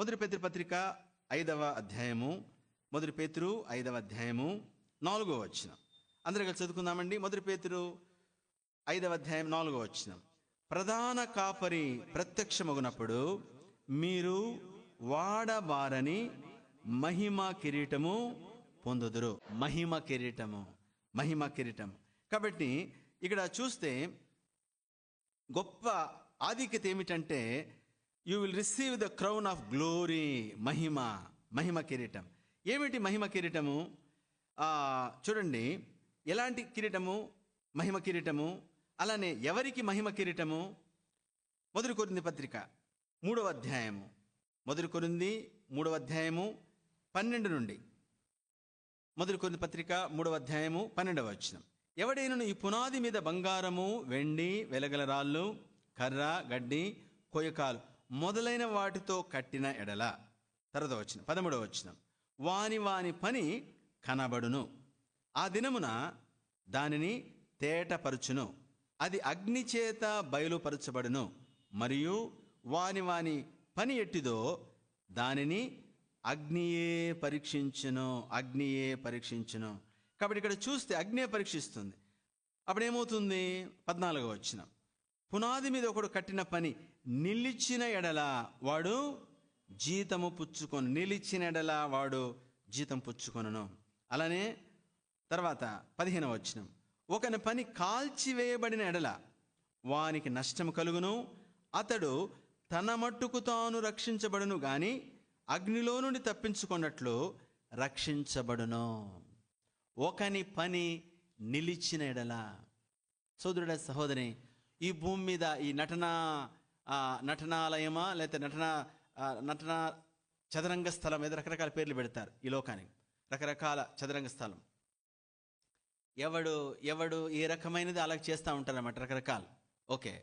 మొదటి పేతురు పత్రిక ఐదవ అధ్యాయము మొదటి పేతురు ఐదవ అధ్యాయము నాలుగో వచ్చిన అందరూ కలిసి చదువుకుందామండి. మొదటి పేతురు ఐదవ అధ్యాయం నాలుగో వచ్చిన ప్రధాన కాపరి ప్రత్యక్షమగునప్పుడు మీరు వాడబారని మహిమ కిరీటము పొందుదురు. మహిమ కిరీటము మహిమ కిరీటం కాబట్టి ఇక్కడ చూస్తే గొప్ప ఆధిక్యత ఏమిటంటే you will receive the crown of glory మహిమ మహిమ కిరీటం. ఏమిటి మహిమ కిరీటము? చూడండి ఎలాంటి కిరీటము? మహిమ కిరీటము? అలానే ఎవరికి మహిమ కిరీటము? మొదటి కొరింది పత్రిక మూడవ అధ్యాయము. మొదటి కొరింది మూడవ అధ్యాయము పన్నెండు నుండి. మొదటి కొరింది పత్రిక మూడవ అధ్యాయము పన్నెండవ వచ్చిన ఎవడైనను ఈ పునాది మీద బంగారము వెండి వెలగల రాళ్ళు కర్ర గడ్డి కొయ్యకాలు మొదలైన వాటితో కట్టిన ఎడల. తర్వాత వచ్చిన పదమూడవ వచ్చిన వాని వాని పని కనబడును. ఆ దినమున దానిని తేటపరుచును. అది అగ్ని చేత బయలుపరచబడును. మరియు వాని వాని పని ఎట్టిదో దానిని అగ్నియే పరీక్షించును అగ్నియే పరీక్షించును. కాబట్టి ఇక్కడ చూస్తే అగ్నియే పరీక్షిస్తుంది. అప్పుడు ఏమవుతుంది పద్నాలుగో వచ్చిన పునాది మీద ఒకడు కట్టిన పని నిలిచిన ఎడల వాడు జీతము పుచ్చుకొను నిలిచిన ఎడల వాడు జీతం పుచ్చుకొనును. అలానే తర్వాత పదిహేనవ వచనం. ఒకని పని కాల్చివేయబడిన ఎడల వానికి నష్టం కలుగును. అతడు తన మట్టుకు తాను రక్షించబడును కానీ అగ్నిలో నుండి తప్పించుకున్నట్లు రక్షించబడును. ఒకని పని నిలిచిన ఎడల. సోదరుడ సహోదరి ఈ భూమి మీద ఈ నటన నటనాలయమా లేకపోతే నటన నటన చదరంగ స్థలం ఏదో రకరకాల పేర్లు పెడతారు ఈ లోకానికి. రకరకాల చదరంగ స్థలం. ఎవడు ఎవడు ఏ రకమైనది అలా చేస్తూ ఉంటారన్నమాట రకరకాలు. ఓకే.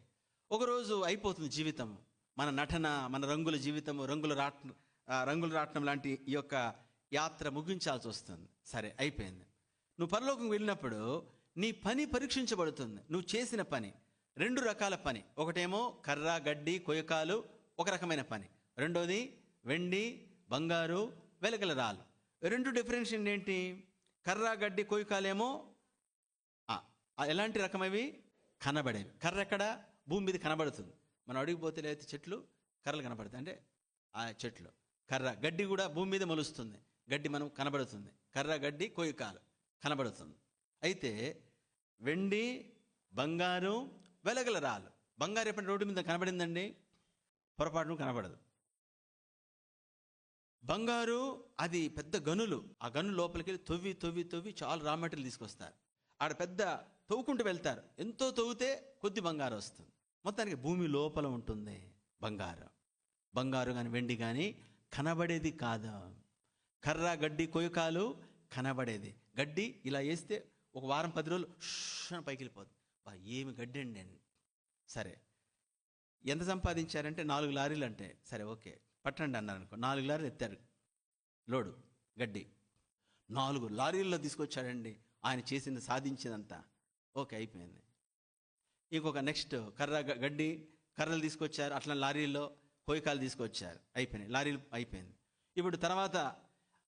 ఒకరోజు అయిపోతుంది జీవితం. మన నటన మన రంగుల జీవితము రంగుల రాట్ రంగులు రంగుల రాట్నం లాంటి ఈ యొక్క యాత్ర ముగించాల్సి వస్తుంది. సరే అయిపోయింది. నువ్వు పరలోకం వెళ్ళినప్పుడు నీ పని పరీక్షించబడుతుంది. నువ్వు చేసిన పని. రెండు రకాల పని. ఒకటేమో కర్ర గడ్డి కొయ్యకాలు ఒక రకమైన పని. రెండోది వెండి బంగారు వెలగల రాళ్ళు. రెండు డిఫరెన్షియేషన్ ఏంటి? కర్ర గడ్డి కొయ్యకాలేమో ఎలాంటి రకమైనవి కనబడేవి. కర్ర ఎక్కడ? భూమి మీద కనబడుతుంది. మనం అడిగిపోతే లేకపోతే చెట్లు కర్రలు కనబడతాయి. అంటే ఆ చెట్లు. కర్ర గడ్డి కూడా భూమి మీద మొలుస్తుంది. గడ్డి మనం కనబడుతుంది. కర్ర గడ్డి కొయ్యకాలు కనబడుతుంది. అయితే వెండి బంగారు వెలగల రాళ్ళు. బంగారు ఎప్పుడు రోడ్డు మీద కనబడిందండి. పొరపాటును కనబడదు. బంగారు అది పెద్ద గనులు. ఆ గను లోపలికి వెళ్ళి తవ్వి తవ్వి తవ్వి చాలా రా మెటీరియల్ తీసుకొస్తారు. ఆడ పెద్ద తవ్వుకుంటూ వెళ్తారు. ఎంతో తవ్వితే కొద్ది బంగారు వస్తుంది. మొత్తానికి భూమి లోపల ఉంటుంది బంగారు. బంగారు కానీ వెండి కానీ కనబడేది కాదు. కర్ర గడ్డి కొయ్యకాలు కనబడేది. గడ్డి ఇలా వేస్తే ఒక వారం పది రోజులు పైకి వెళ్ళిపోతుంది ఏమి గడ్డి అండి సరే. ఎంత సంపాదించారంటే నాలుగు లారీలు అంటే సరే ఓకే. పట్టండి అన్నారు అనుకో నాలుగు లారీలు ఎత్తారు. లోడు గడ్డి. నాలుగు లారీల్లో తీసుకొచ్చాడండి. ఆయన చేసింది సాధించిందంతా ఓకే అయిపోయింది. ఇంకొక నెక్స్ట్ కర్ర గడ్డి. కర్రలు తీసుకొచ్చారు అట్లా లారీల్లో కోయికాలు తీసుకొచ్చారు. అయిపోయినాయి. లారీలు అయిపోయింది. ఇప్పుడు తర్వాత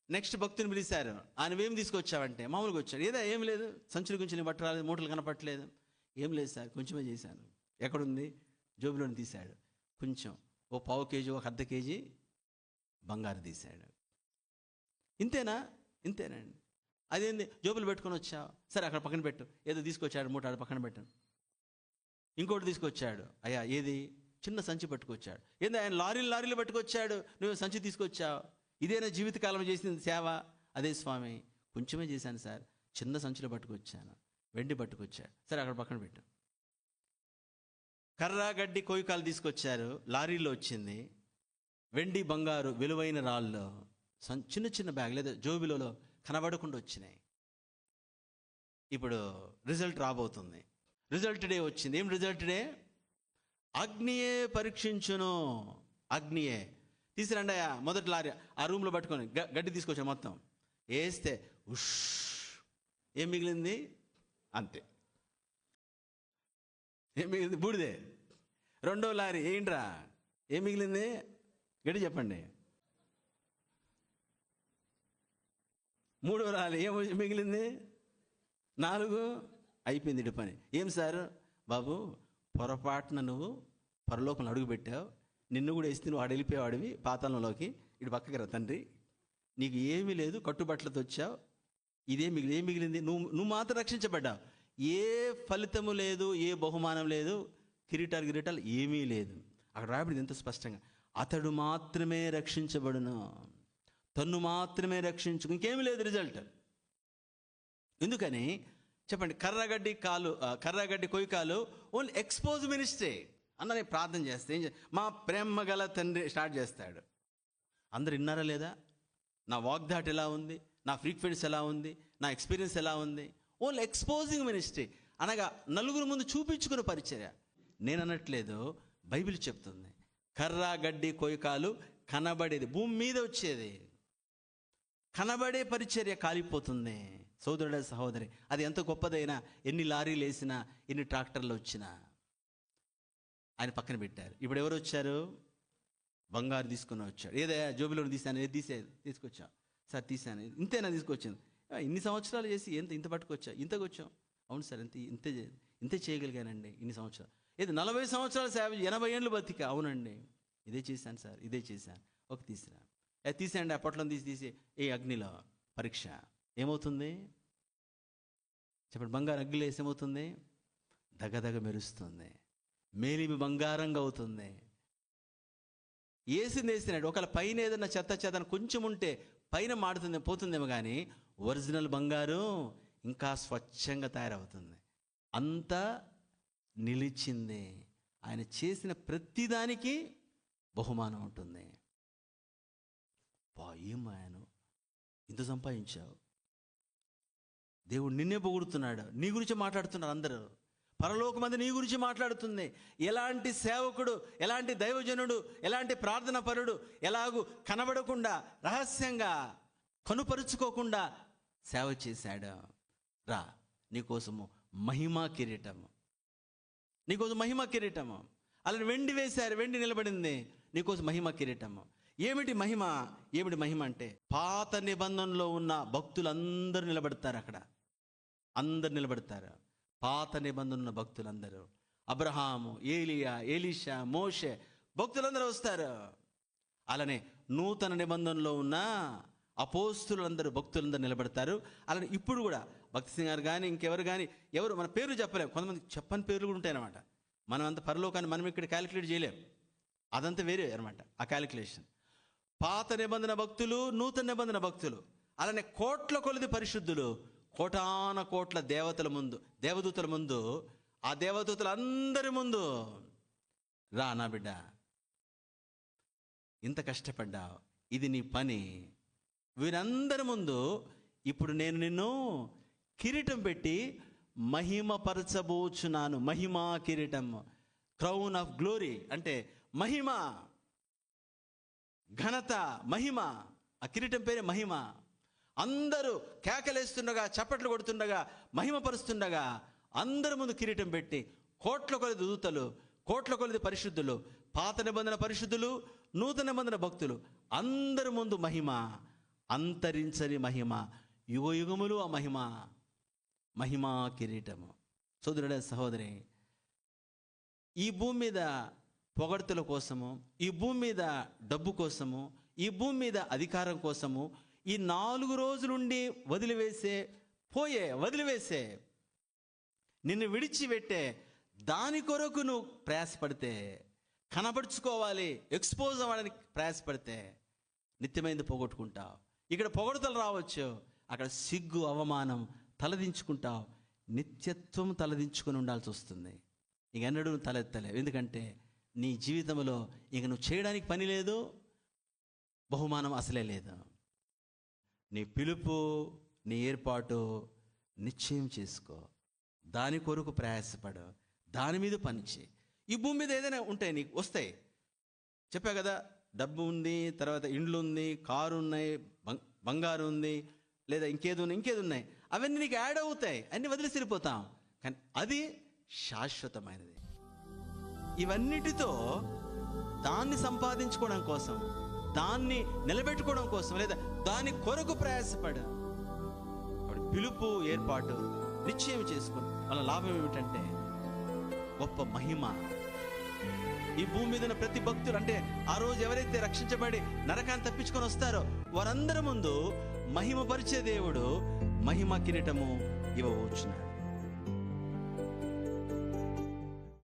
నెక్స్ట్ భక్తుని పిలిచారు. ఆయన ఏం తీసుకొచ్చావంటే మామూలుగా వచ్చాడు. ఏదో ఏం లేదు. సంచులు గుంచిన పట్టరాలేదు మూటలు కనపట్లేదు ఏం లేదు సార్ కొంచెమే చేశాను. ఎక్కడుంది? జోబులోని తీశాడు. కొంచెం ఓ పావు కేజీ ఒక అర్ధ కేజీ బంగారు తీశాడు. ఇంతేనా? ఇంతేనండి. అదేంది? జోబులు పెట్టుకొని వచ్చావు? సరే అక్కడ పక్కన పెట్టు. ఏదో తీసుకొచ్చాడు మూట ఆడ పక్కన పెట్టాను ఇంకోటి తీసుకొచ్చాడు. అయ్యా ఏది? చిన్న సంచి పట్టుకొచ్చాడు. ఏంది ఆయన లారీలు లారీలు పట్టుకొచ్చాడు? నువ్వు సంచి తీసుకొచ్చావు? ఇదేనా జీవితకాలం చేసింది సేవ? అదే స్వామి కొంచెమే చేశాను సార్. చిన్న సంచిలో పట్టుకొచ్చాను. వెండి పట్టుకొచ్చాడు. సరే అక్కడ పక్కన పెట్టు. కర్ర గడ్డి కోయికాలు తీసుకొచ్చారు. లారీలో వచ్చింది. వెండి బంగారు విలువైన రాళ్ళు చిన్న చిన్న బ్యాగ్ లేదా జోబిలో కనబడకుండా వచ్చినాయి. ఇప్పుడు రిజల్ట్ రాబోతుంది. రిజల్ట్ డే వచ్చింది. ఏం రిజల్ట్ డే? అగ్నియే పరీక్షించును. అగ్నియే. తీసిరండి మొదటి లారీ. ఆ రూమ్లో పట్టుకొని గడ్డి తీసుకొచ్చాను మొత్తం. వేస్తే ఉష్! ఏం మిగిలింది? అంతే. ఏం మిగిలింది బూడిదే? రెండో లారీ ఏంట్రా? ఏం మిగిలింది? గడి చెప్పండి. మూడో లారీ ఏం మిగిలింది? నాలుగు? అయిపోయింది ఇటు పని. ఏం సార్? బాబు పొరపాటున నువ్వు పరలోకంలో అడుగుపెట్టావు నిన్ను కూడా వేస్తే నువ్వు వాడు అడివి పాతాళంలోకి. ఇటు పక్కకి రా తండ్రి. నీకు ఏమీ లేదు కట్టుబట్టలతో వచ్చావు. ఇదే మిగిలి ఏం మిగిలింది? నువ్వు నువ్వు మాత్రం రక్షించబడ్డావు. ఏ ఫలితము లేదు ఏ బహుమానం లేదు కిరీటాలు కిరీటాలు ఏమీ లేదు. అక్కడ రాయబడింది ఎంత స్పష్టంగా. అతడు మాత్రమే రక్షించబడును. తన్ను మాత్రమే రక్షించు ఇంకేమీ లేదు రిజల్ట్. ఎందుకని? చెప్పండి కర్రగడ్డి కాలు కర్రగడ్డి కర్రగడ్డి కొయ్యకాలు ఓన్లీ ఎక్స్పోజ్ మినిస్ట్రీ. అన్న నేను ప్రార్థన చేస్తే ఏం మా ప్రేమ గల తండ్రి స్టార్ట్ చేస్తాడు. అందరు విన్నారా లేదా? నా వాగ్దాట్ ఎలా ఉంది? నా ఫ్రీక్వెన్సీ ఎలా ఉంది? నా ఎక్స్పీరియన్స్ ఎలా ఉంది? ఓన్లీ ఎక్స్పోజింగ్ మినిస్ట్రీ అనగా నలుగురు ముందు చూపించుకునే పరిచర్య. నేను అనట్లేదు బైబిల్ చెప్తుంది. కర్ర గడ్డి కొయ్యకాలు కనబడేది భూమి మీద వచ్చేది. కనబడే పరిచర్య కాలిపోతుంది. సోదరుడ సహోదరి అది ఎంత గొప్పదైనా ఎన్ని లారీలు వేసినా ఎన్ని ట్రాక్టర్లు వచ్చినా. ఆయన పక్కన పెట్టారు. ఇప్పుడు ఎవరు వచ్చారు? బంగారు తీసుకుని వచ్చాడు. ఏదయ్యా? జోబిలో తీసాను ఏది తీసే తీసుకొచ్చావు? సార్ తీసాను ఇంతేనా తీసుకొచ్చింది? ఇన్ని సంవత్సరాలు చేసి ఎంత ఇంత పట్టుకొచ్చా? ఇంతకు వచ్చాం అవును సార్ ఇంత ఇంతే ఇంతే చేయగలిగానండి ఇన్ని సంవత్సరాలు. ఏది నలభై సంవత్సరాలు సేవ ఎనభై ఏళ్ళు బతిక? అవునండి. ఇదే చేశాను సార్ ఇదే చేశాను. ఒక తీసిరా. ఏ తీసేయండి అప్పట్లో తీసి తీసి. ఏ అగ్నిలో పరీక్ష. ఏమవుతుంది? చెప్పండి బంగారు అగ్నిలో వేసి ఏమవుతుంది దగదగ మెరుస్తుంది. మేలిమి బంగారంగా అవుతుంది. ఏసింది వేసినాడు. ఒకవేళ పైన ఏదైనా చెత్త చెత్త కొంచెం ఉంటే పైన మాడుతుంది పోతుందేమో కానీ ఒరిజినల్ బంగారు ఇంకా స్వచ్ఛంగా తయారవుతుంది. అంత నిలిచింది. ఆయన చేసిన ప్రతిదానికి బహుమానం ఉంటుంది. బా ఏం ఆయన? ఇంత సంపాదించావు. దేవుడు నిన్నే పొగుడుతున్నాడు. నీ గురించి మాట్లాడుతున్నారు అందరూ. పరలోకమంది నీ గురించి మాట్లాడుతుంది. ఎలాంటి సేవకుడు ఎలాంటి దైవజనుడు ఎలాంటి ప్రార్థన పరుడు ఎలాగూ కనబడకుండా రహస్యంగా కనుపరుచుకోకుండా సేవ చేశాడు. రా నీకోసము మహిమా కిరీటము. నీకోసం మహిమ కిరీటము. అలా వెండి వేశారు వెండి నిలబడింది. నీకోసం మహిమ కిరీటము. ఏమిటి మహిమ? ఏమిటి మహిమ అంటే పాత నిబంధనలో ఉన్న భక్తులందరూ నిలబడతారు అక్కడ. అందరు నిలబడతారు. పాత నిబంధన ఉన్న భక్తులందరూ. అబ్రహాము ఏలియా ఏలీషా మోషే భక్తులందరూ వస్తారు. అలానే నూతన నిబంధనలో ఉన్న అపోస్తులందరూ భక్తులందరూ నిలబడతారు. అలానే ఇప్పుడు కూడా భక్తి సింగ్ గారు కానీ ఇంకెవరు కానీ ఎవరు మన పేరు చెప్పలేము కొంతమంది చెప్పని పేర్లు కూడా ఉంటాయన్నమాట మనం అంత పరలోకాన్ని మనం ఇక్కడ క్యాలిక్యులేట్ చేయలేం. అదంతా వేరే అనమాట ఆ క్యాలిక్యులేషన్. పాత నిబంధన భక్తులు నూతన నిబంధన భక్తులు. అలానే కోట్ల కొలది పరిశుద్ధులు. కోటాన కోట్ల దేవతల ముందు దేవదూతల ముందు ఆ దేవదూతల అందరి ముందు. రా నా బిడ్డ. ఇంత కష్టపడ్డావు. ఇది నీ పని. వీరందరి ముందు ఇప్పుడు నేను నిన్ను కిరీటం పెట్టి మహిమపరచబోచున్నాను. మహిమా కిరీటం. క్రౌన్ ఆఫ్ గ్లోరీ అంటే మహిమ. ఘనత మహిమ. ఆ కిరీటం పేరే మహిమ. అందరూ కేకలేస్తుండగా చప్పట్లు కొడుతుండగా మహిమపరుస్తుండగా అందరి ముందు కిరీటం పెట్టి కోట్ల కొలది దూతలు కోట్ల కొలది పరిశుద్ధులు పాత నిబంధన పరిశుద్ధులు నూతన నిబంధన భక్తులు అందరి ముందు మహిమ అంతరించని మహిమ యుగ యుగములు ఆ మహిమ మహిమా కిరీటము. సోదరుడే సహోదరి ఈ భూమి మీద పొగడ్తల కోసము ఈ భూమి మీద డబ్బు కోసము ఈ భూమి మీద అధికారం కోసము ఈ నాలుగు రోజులుండి వదిలివేసే పోయే వదిలివేసే నిన్ను విడిచిపెట్టే దాని కొరకు నువ్వు ప్రయాసపడితే కనపరుచుకోవాలి ఎక్స్పోజ్ అవ్వడానికి ప్రయాసపడితే నిత్యమైంది పోగొట్టుకుంటావు. ఇక్కడ పొగడతలు రావచ్చు అక్కడ సిగ్గు అవమానం తలదించుకుంటావు. నిత్యత్వం తలదించుకొని ఉండాల్సి వస్తుంది. ఇక ఎన్నడూ నువ్వు తలెత్తలేవు. ఎందుకంటే నీ జీవితంలో ఇక నువ్వు చేయడానికి పని లేదు బహుమానం అసలే లేదు. నీ పిలుపు నీ ఏర్పాటు నిశ్చయం చేసుకో. దాని కొరకు ప్రయాసపడు. దాని మీద పనిచే ఈ భూమి మీద ఏదైనా ఉంటాయి నీకు వస్తాయి. చెప్పా కదా డబ్బు ఉంది తర్వాత ఇండ్లు ఉంది కారు ఉన్నాయి బంగారు ఉంది లేదా ఇంకేది ఉన్నాయి ఇంకేది ఉన్నాయి. అవన్నీ నీకు యాడ్ అవుతాయి. అన్ని వదిలేసి కానీ అది శాశ్వతమైనది. ఇవన్నిటితో దాన్ని సంపాదించుకోవడం కోసం దాన్ని నిలబెట్టుకోవడం కోసం లేదా దాని కొరకు ప్రయాసపడ పిలుపు ఏర్పాటు నిశ్చయం చేసుకుని వాళ్ళ లాభం ఏమిటంటే గొప్ప మహిమ. ఈ భూమి మీద ప్రతి భక్తులు అంటే ఆ రోజు ఎవరైతే రక్షించబడి నరకాన్ని తప్పించుకొని వస్తారో వారందరి ముందు మహిమ పరిచే దేవుడు మహిమ కిరీటము ఇవ్వవచ్చున్నాడు